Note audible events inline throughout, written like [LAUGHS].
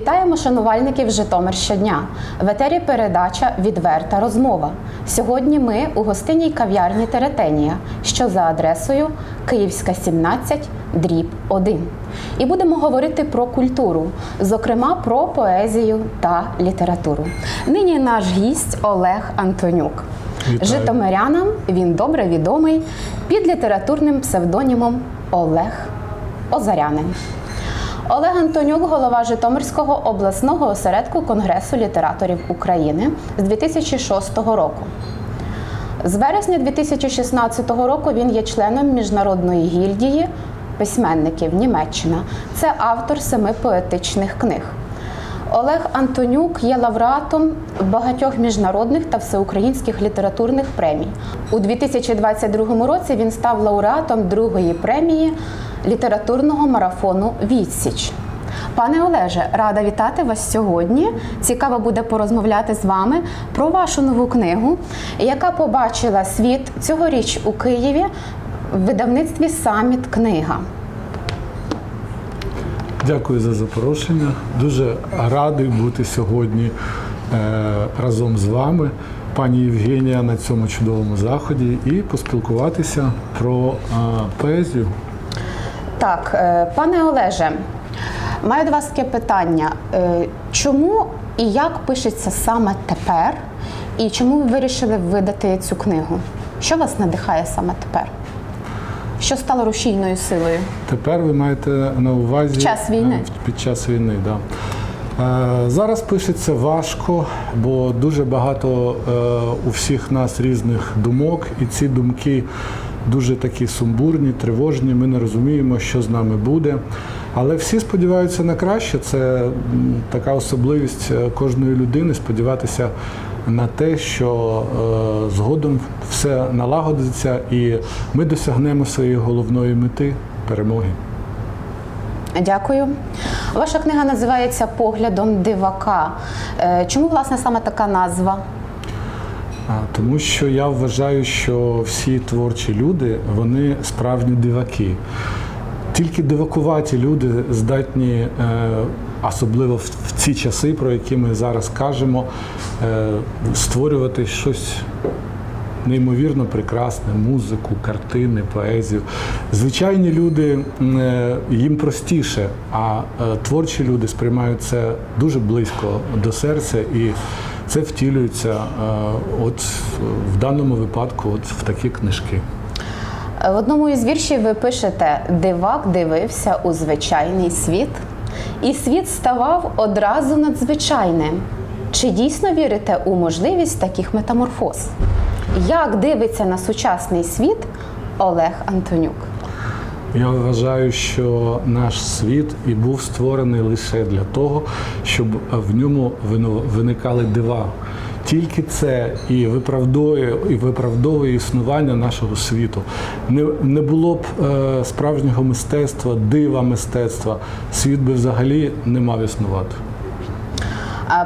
Вітаємо шанувальників Житомир щодня. В етері передача Відверта розмова. Сьогодні ми у гостинній кав'ярні Теретенія, що за адресою Київська 17, дріб 1. І будемо говорити про культуру, зокрема про поезію та літературу. Нині наш гість Олег Антонюк. Вітаю. Житомирянам він добре відомий під літературним псевдонімом Олег Озарянин. Олег Антонюк, голова Житомирського обласного осередку Конгресу літераторів України з 2006 року. З вересня 2016 року він є членом міжнародної гільдії письменників Німеччина. Це автор семи поетичних книг. Олег Антонюк є лауреатом багатьох міжнародних та всеукраїнських літературних премій. У 2022 році він став лауреатом другої премії літературного марафону Відсіч. Пане Олеже, рада вітати вас сьогодні. Цікаво буде порозмовляти з вами про вашу нову книгу, яка побачила світ цьогоріч у Києві в видавництві Саміт Книга. Дякую за запрошення. Дуже радий бути сьогодні е, разом з вами, пані Євгенія, на цьому чудовому заході і поспілкуватися про е, поезію. Так, е, пане Олеже, маю до вас таке питання. Е, Чому і як пишеться саме тепер? І чому ви вирішили видати цю книгу? Що вас надихає саме тепер? Що стало рушійною силою? Тепер ви маєте на увазі Під час війни. Е, Під час війни, да. Зараз пишеться важко, бо дуже багато у всіх нас різних думок, і ці думки дуже такі сумбурні, тривожні. Ми не розуміємо, що з нами буде. Але всі сподіваються на краще. Це така особливість е, кожної людини сподіватися на те, що е, згодом все налагодиться, і ми досягнемо своєї головної мети перемоги. Дякую. Ваша книга називається Поглядом дивака. Е, Чому, власне, саме така назва? Тому що я вважаю, що всі творчі люди вони справжні диваки. Тільки дивакуваті люди здатні, е, особливо в ці часи, про які ми зараз кажемо, е, створювати щось неймовірно прекрасне, музику, картини, поезію. Звичайні люди е, їм простіше, а творчі люди сприймають це дуже близько до серця і це втілюється е, от в даному випадку, от в такі книжки. В одному із віршів ви пишете: Дивак дивився у звичайний світ, і світ ставав одразу надзвичайним. Чи дійсно вірите у можливість таких метаморфоз? Як дивиться на сучасний світ Олег Антонюк? Я вважаю, що наш світ і був створений лише для того, щоб в ньому виникали дива. Тільки це і виправдовує, і виправдовує існування нашого світу. Не, не було б е, справжнього мистецтва, дива мистецтва, світ би взагалі не мав існувати.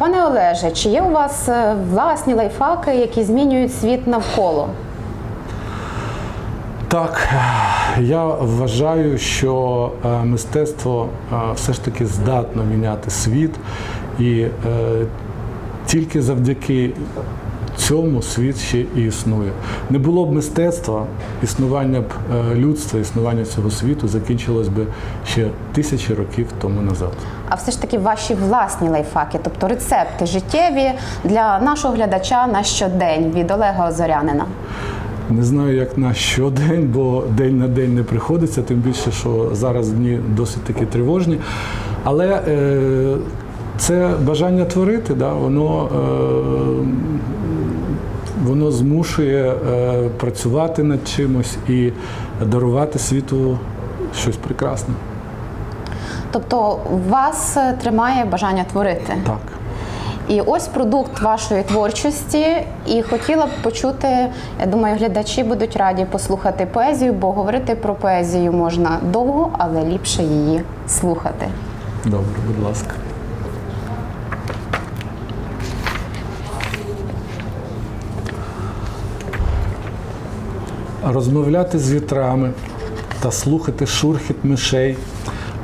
Пане Олеже, чи є у вас е, власні лайфхаки, які змінюють світ навколо? Так, я вважаю, що е, мистецтво е, все ж таки здатно міняти світ, і е, тільки завдяки цьому світ ще і існує. Не було б мистецтва, існування б людства, існування цього світу закінчилось би ще тисячі років тому назад. А все ж таки ваші власні лайфхаки, тобто рецепти життєві для нашого глядача на щодень від Олега Озорянина. Не знаю, як на щодень, бо день на день не приходиться, тим більше, що зараз дні досить таки тривожні. Але е, це бажання творити, да, воно, е, воно змушує е, працювати над чимось і дарувати світу щось прекрасне. Тобто вас е, тримає бажання творити. Так. І ось продукт вашої творчості. І хотіла б почути, я думаю, глядачі будуть раді послухати поезію, бо говорити про поезію можна довго, але ліпше її слухати. Добре, будь ласка. Розмовляти з вітрами та слухати шурхіт мишей,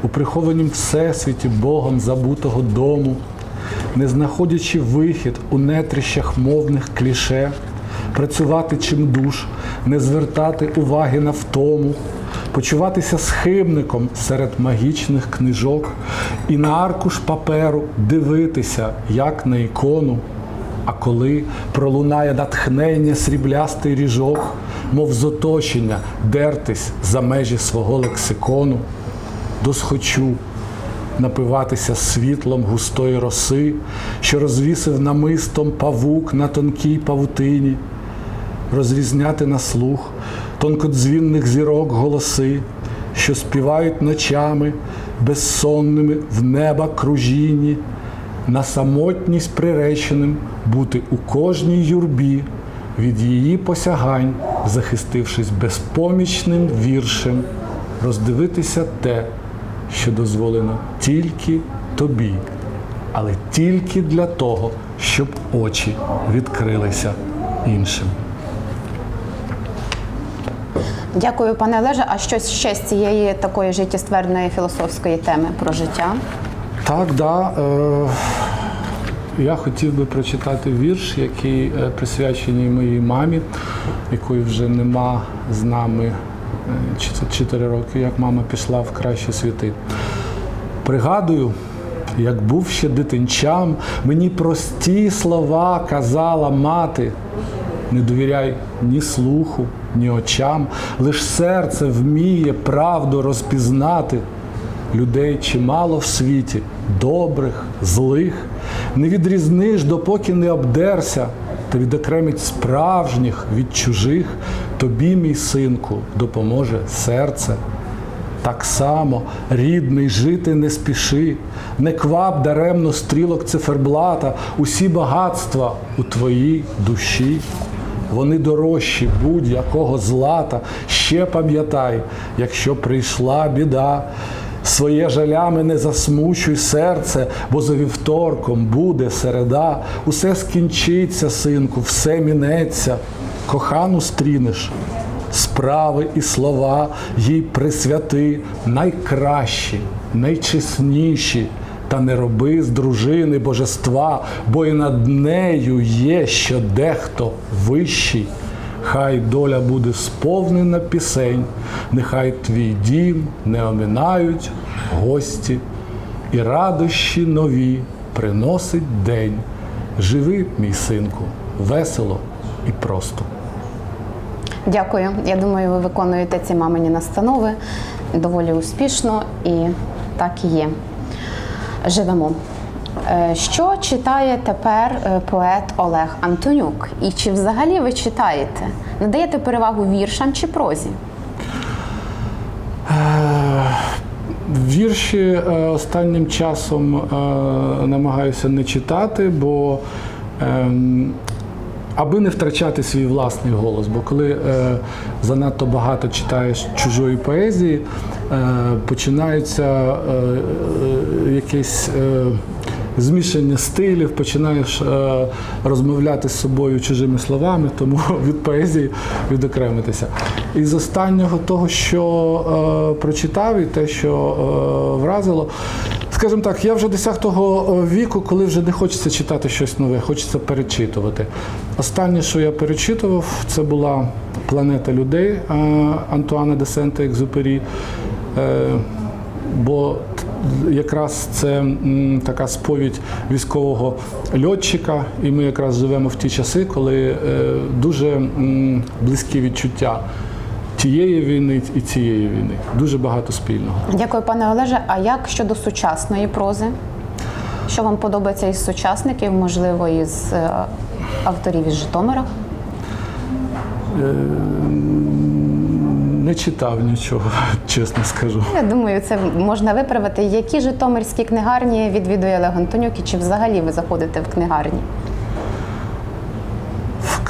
у прихованім всесвіті Богом забутого дому, не знаходячи вихід у нетрищах мовних кліше, працювати чимдуж, не звертати уваги на втому, почуватися схибником серед магічних книжок і на аркуш паперу дивитися, як на ікону. А коли пролунає натхнення сріблястий ріжок, мов з оточення дертись за межі свого лексикону, досхочу напиватися світлом густої роси, що розвісив намистом павук на тонкій павутині, розрізняти на слух тонкодзвінних зірок голоси, що співають ночами безсонними в неба кружінні, на самотність приреченим бути у кожній юрбі, від її посягань, захистившись безпомічним віршем, роздивитися те, що дозволено тільки тобі, але тільки для того, щоб очі відкрилися іншим. Дякую, пане Олеже. А щось ще з цієї такої життєстверної філософської теми про життя? Так, да. Е, я хотів би прочитати вірш, який е, присвячений моїй мамі, якої вже нема з нами 4 роки, як мама пішла в кращі світи. Пригадую, як був ще дитинчам, мені прості слова казала мати. Не довіряй ні слуху, ні очам, лиш серце вміє правду розпізнати. Людей чимало в світі, добрих, злих, не відрізниш, допоки не обдерся, та відокремить справжніх від чужих, тобі, мій синку, допоможе серце. Так само, рідний, жити не спіши, не квап даремно стрілок циферблата, усі багатства у твоїй душі. Вони дорожчі будь-якого злата. Ще пам'ятай, якщо прийшла біда, своє жалями не засмучуй серце, бо за вівторком буде середа. Усе скінчиться, синку, все мінеться, кохану стрінеш справи і слова їй присвяти найкращі, найчесніші. Та не роби з дружини божества, бо і над нею є що дехто вищий. Хай доля буде сповнена пісень, нехай твій дім не оминають гості, і радощі нові приносить день. Живи, мій синку, весело і просто. Дякую. Я думаю, ви виконуєте ці мамині настанови доволі успішно і так і є. Живемо. Е, Що читає тепер е, поет Олег Антонюк? І чи взагалі ви читаєте? Надаєте перевагу віршам чи прозі? Вірші е, останнім часом намагаюся не читати, бо ем, аби не втрачати свій власний голос. Бо коли е, занадто багато читаєш чужої поезії, е, починається е, е, якесь. Е, Змішання стилів, починаєш е, розмовляти з собою чужими словами, тому [LAUGHS] від поезії відокремитися. І з останнього того, що е, прочитав, і те, що е, вразило, скажімо так, я вже досяг того е, віку, коли вже не хочеться читати щось нове, хочеться перечитувати. Останнє, що я перечитував, це була Планета людей е, Антуана де Сента-Екзюпері. Е, бо якраз це така сповідь військового льотчика, і ми якраз живемо в ті часи, коли дуже близькі відчуття тієї війни і цієї війни. Дуже багато спільного. Дякую, пане Олеже. А як щодо сучасної прози? Що вам подобається із сучасників, можливо, із е, авторів із Житомира? Не читав нічого, [LAUGHS] чесно скажу. Я думаю, це можна виправити. Які житомирські книгарні відвідує Олег Антонюк і чи взагалі ви заходите в книгарні?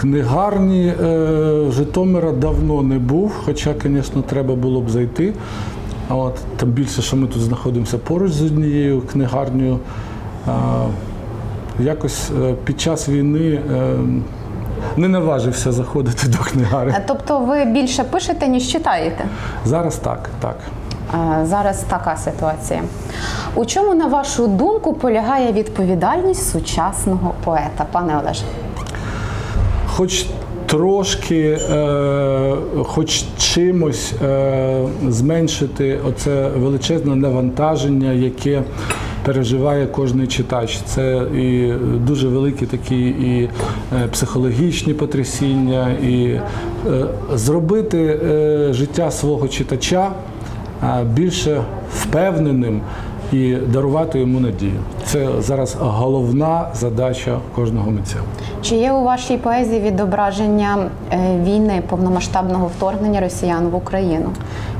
Книгарні е, Житомира давно не був, хоча, звісно, треба було б зайти. От, тим більше, що ми тут знаходимося поруч з однією книгарнею. А, якось е, під час війни е, не наважився заходити до книгарі. Е, Тобто ви більше пишете, ніж читаєте? Зараз так, так. Е, Зараз така ситуація. У чому, на вашу думку, полягає відповідальність сучасного поета, пане Олеже? Хоч трошки, е, хоч чимось е, зменшити оце величезне навантаження, яке переживає кожний читач. Це і дуже великі такі і е, психологічні потрясіння, і е, зробити е, життя свого читача більше впевненим і дарувати йому надію. Це зараз головна задача кожного митця. Чи є у вашій поезії відображення е, війни повномасштабного вторгнення росіян в Україну?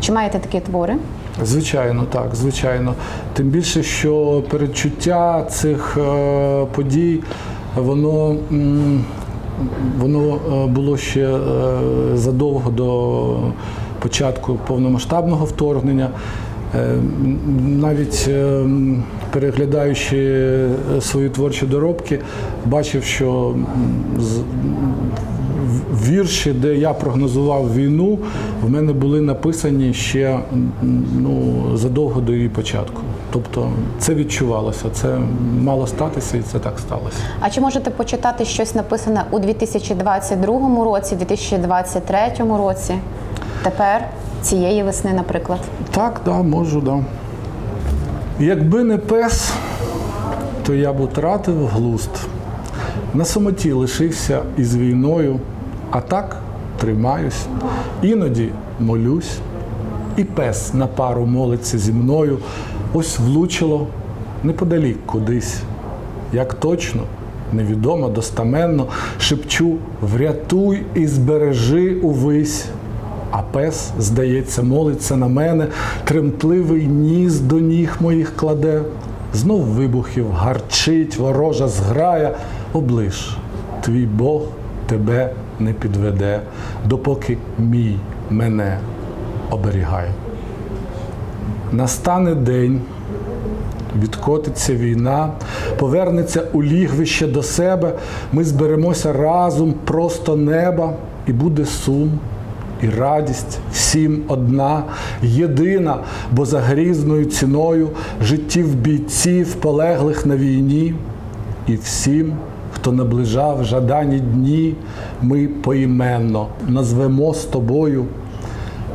Чи маєте такі твори? Звичайно, так, звичайно. Тим більше, що передчуття цих е, подій, воно, воно е, було ще задовго до початку повномасштабного вторгнення. Е, Навіть е, переглядаючи свої творчі доробки, бачив, що вірші, де я прогнозував війну, в мене були написані ще ну, задовго до її початку. Тобто це відчувалося, це мало статися, і це так сталося. А чи можете почитати щось написане у 2022 році, 2023 році? Тепер цієї весни, наприклад? Так, да, можу, да. Якби не пес, то я б утратив глуст. На самоті лишився із війною, а так тримаюсь. Іноді молюсь, і пес на пару молиться зі мною. Ось влучило неподалік кудись. Як точно, невідомо, достаменно, шепчу врятуй і збережи увись. Пес, здається, молиться на мене, тремтливий ніс до ніг моїх кладе. Знов вибухів гарчить, ворожа зграя. Оближ, твій Бог тебе не підведе, допоки мій мене оберігає. Настане день, відкотиться війна, повернеться у лігвище до себе, ми зберемося разом просто неба, і буде сум, і радість всім одна, єдина, бо за грізною ціною життів бійців, полеглих на війні, і всім. Хто наближав жадані дні, ми поіменно назвемо з тобою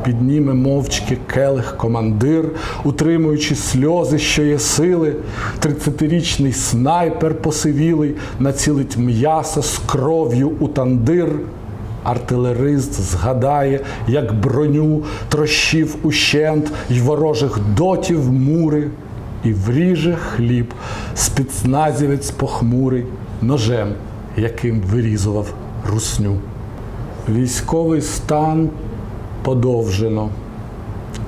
Підніме мовчки келих командир, утримуючи сльози, що є сили, тридцятирічний снайпер посивілий, націлить м'ясо з кров'ю у тандир. Артилерист згадає, як броню трощив ущент й ворожих дотів мури, і вріже хліб, спецназівець похмурий, ножем, яким вирізував русню. Військовий стан подовжено.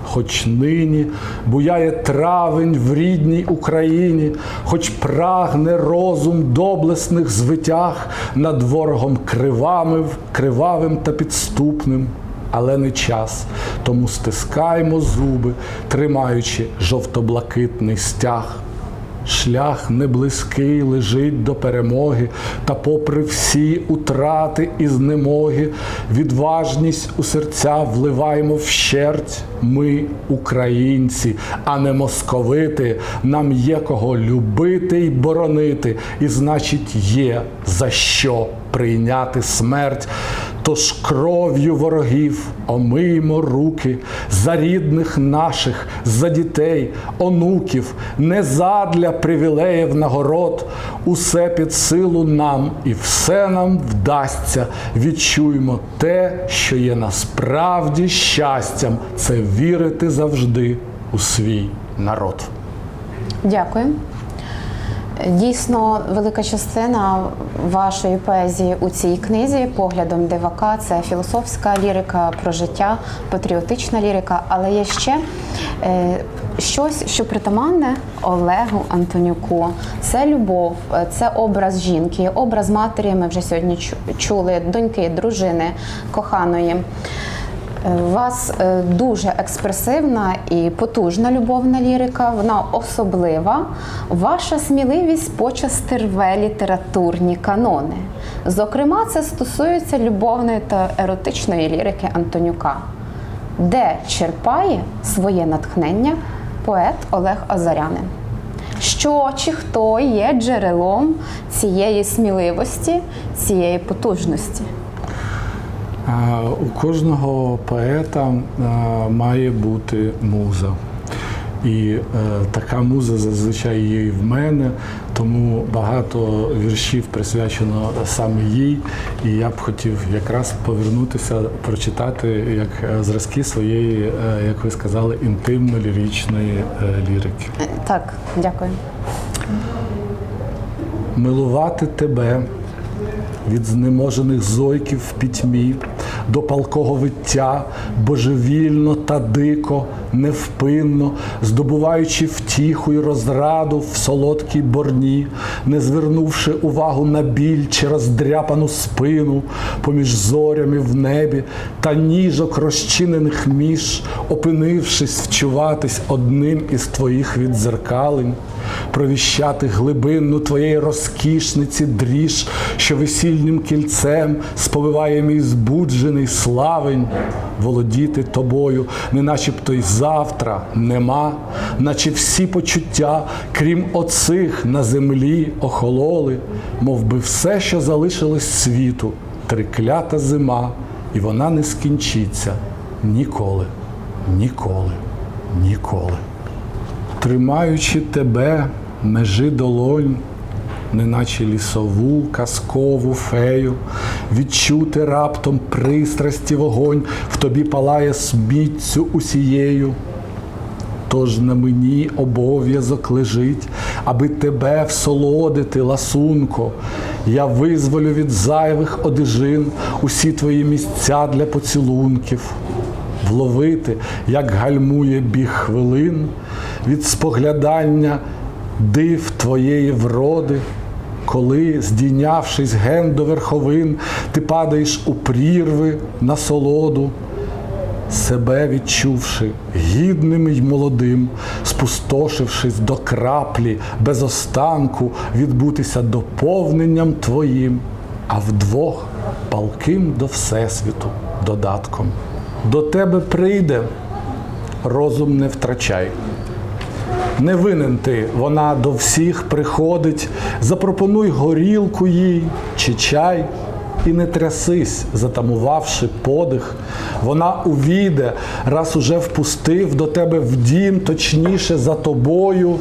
Хоч нині буяє травень в рідній Україні, хоч прагне розум доблесних звитяг над ворогом кривавим, кривавим та підступним, але не час. Тому стискаймо зуби, тримаючи жовто-блакитний стяг. Шлях неблизький лежить до перемоги, та попри всі утрати і знемоги, відважність у серця вливаємо вщерть. Ми українці, а не московити. Нам є кого любити й боронити, і значить, є за що прийняти смерть. Тож кров'ю ворогів омиймо руки за рідних наших, за дітей, онуків, не задля привілеїв нагород. Усе під силу нам і все нам вдасться. Відчуємо те, що є насправді щастям, це вірити завжди у свій народ. Дякую. Дійсно, велика частина вашої поезії у цій книзі поглядом дивака це філософська лірика про життя, патріотична лірика, але є ще е, щось, що притаманне Олегу Антонюку. Це любов, це образ жінки, образ матері. Ми вже сьогодні чули, доньки, дружини, коханої. У вас е, дуже експресивна і потужна любовна лірика, вона особлива. Ваша сміливість почасти рве літературні канони. Зокрема, це стосується любовної та еротичної лірики Антонюка, де черпає своє натхнення поет Олег Озарянин. Що чи хто є джерелом цієї сміливості, цієї потужності? У кожного поета має бути муза. І е, така муза зазвичай є і в мене, тому багато віршів присвячено саме їй. І я б хотів якраз повернутися, прочитати як е, зразки своєї, е, як ви сказали, інтимно-ліричної е, лірики. Е, Так, дякую. Милувати тебе від знеможених зойків в пітьмі до палкого виття, божевільно та дико, невпинно, здобуваючи втіху й розраду в солодкій борні, не звернувши увагу на біль чи роздряпану спину поміж зорями в небі та ніжок розчинених між, опинившись вчуватись одним із твоїх відзеркалень провіщати глибинну твоєї розкішниці дріж, що весільним кільцем сповиває мій збуджений славень, володіти тобою, не начебто й завтра нема, наче всі почуття, крім оцих на землі охололи, мов би все, що залишилось світу, триклята зима, і вона не скінчиться ніколи, ніколи, ніколи. Тримаючи тебе, межи долонь, неначе лісову, казкову фею, відчути раптом пристрасті вогонь, в тобі палає сміттю усією. Тож на мені обов'язок лежить, аби тебе всолодити, ласунко. Я визволю від зайвих одежин усі твої місця для поцілунків, вловити, як гальмує біг хвилин, від споглядання див твоєї вроди, коли, здійнявшись ген до верховин, ти падаєш у прірви на солоду себе відчувши гідним й молодим, спустошившись до краплі без останку, відбутися доповненням твоїм, а вдвох палким до Всесвіту додатком. До тебе прийде, розум не втрачай. Не винен ти, вона до всіх приходить, запропонуй горілку їй чи чай, і не трясись, затамувавши подих. Вона увійде, раз уже впустив до тебе в дім, точніше за тобою,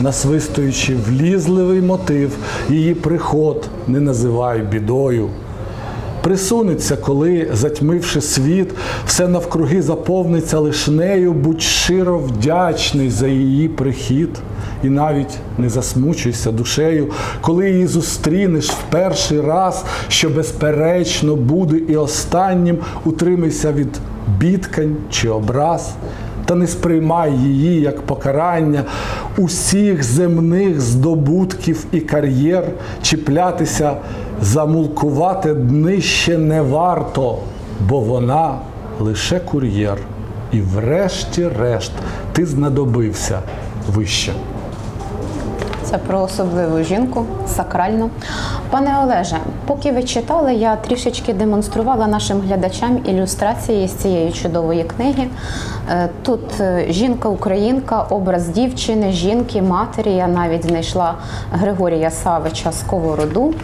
насвистуючи влізливий мотив, її приход не називай бідою. Присунеться, коли, затьмивши світ, все навкруги заповниться лиш нею, будь щиро вдячний за її прихід. І навіть не засмучуйся душею, коли її зустрінеш в перший раз, що безперечно буде і останнім, утримайся від бідкань чи образ, та не сприймай її як покарання усіх земних здобутків і кар'єр, чіплятися замулкувати днище не варто, бо вона лише кур'єр. І врешті-решт ти знадобився вище. Це про особливу жінку, сакральну. Пане Олеже, поки ви читали, я трішечки демонструвала нашим глядачам ілюстрації з цієї чудової книги. Е, Тут е, жінка-українка, образ дівчини, жінки, матері. Я навіть знайшла Григорія Савича Сковороду.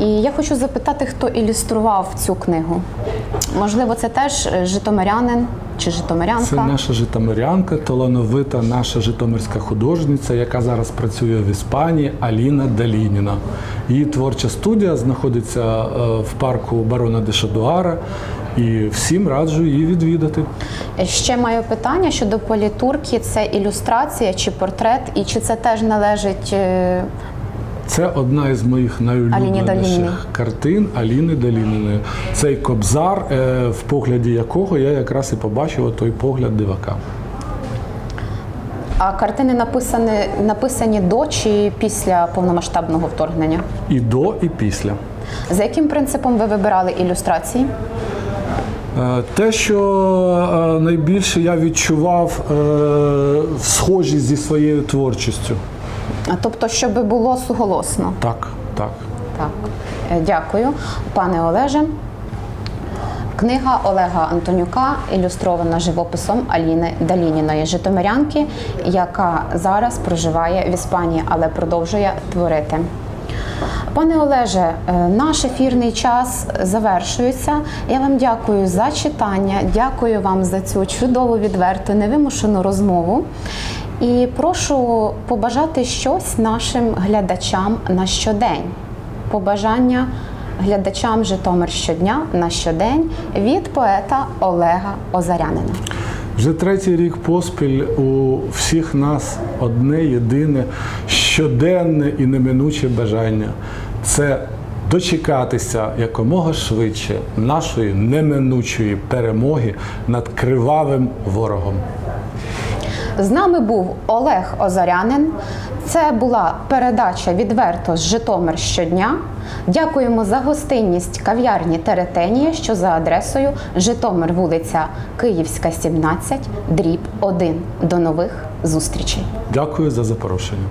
І я хочу запитати, хто ілюстрував цю книгу. Можливо, це теж е, житомирянин чи житомирянка. Це наша житомирянка, талановита наша житомирська художниця, яка зараз працює в Іспанії, Аліна Далініна. Її творча студія знаходиться е, в парку барона де Шадуара, і всім раджу її відвідати. Ще маю питання щодо політурки. Це ілюстрація чи портрет, і чи це теж належить е, Це одна із моїх найулюбленіших картин Аліни Даліниної. Цей кобзар, е, в погляді якого я якраз і побачив той погляд дивака. а картини написані, написані до чи після повномасштабного вторгнення? І до, і після. За яким принципом ви вибирали ілюстрації? Е, Те, що е, найбільше я відчував схожість зі своєю творчістю. А, Тобто, щоб було суголосно. Так, так. Так, Е, дякую, пане Олеже. Книга Олега Антонюка ілюстрована живописом Аліни Далініної Житомирянки, яка зараз проживає в Іспанії, але продовжує творити. Пане Олеже, е, наш ефірний час завершується. Я вам дякую за читання, дякую вам за цю чудову, відверту, невимушену розмову. І прошу побажати щось нашим глядачам на щодень. Побажання глядачам Житомир щодня на щодень від поета Олега Озарянина. Вже третій рік поспіль у всіх нас одне єдине щоденне і неминуче бажання це дочекатися якомога швидше нашої неминучої перемоги над кривавим ворогом. З нами був Олег Озарянин. Це була передача відверто з Житомир щодня. Дякуємо за гостинність кав'ярні Теретенія, що за адресою Житомир, вулиця Київська, 17, дріб 1. До нових зустрічей. Дякую за запрошення.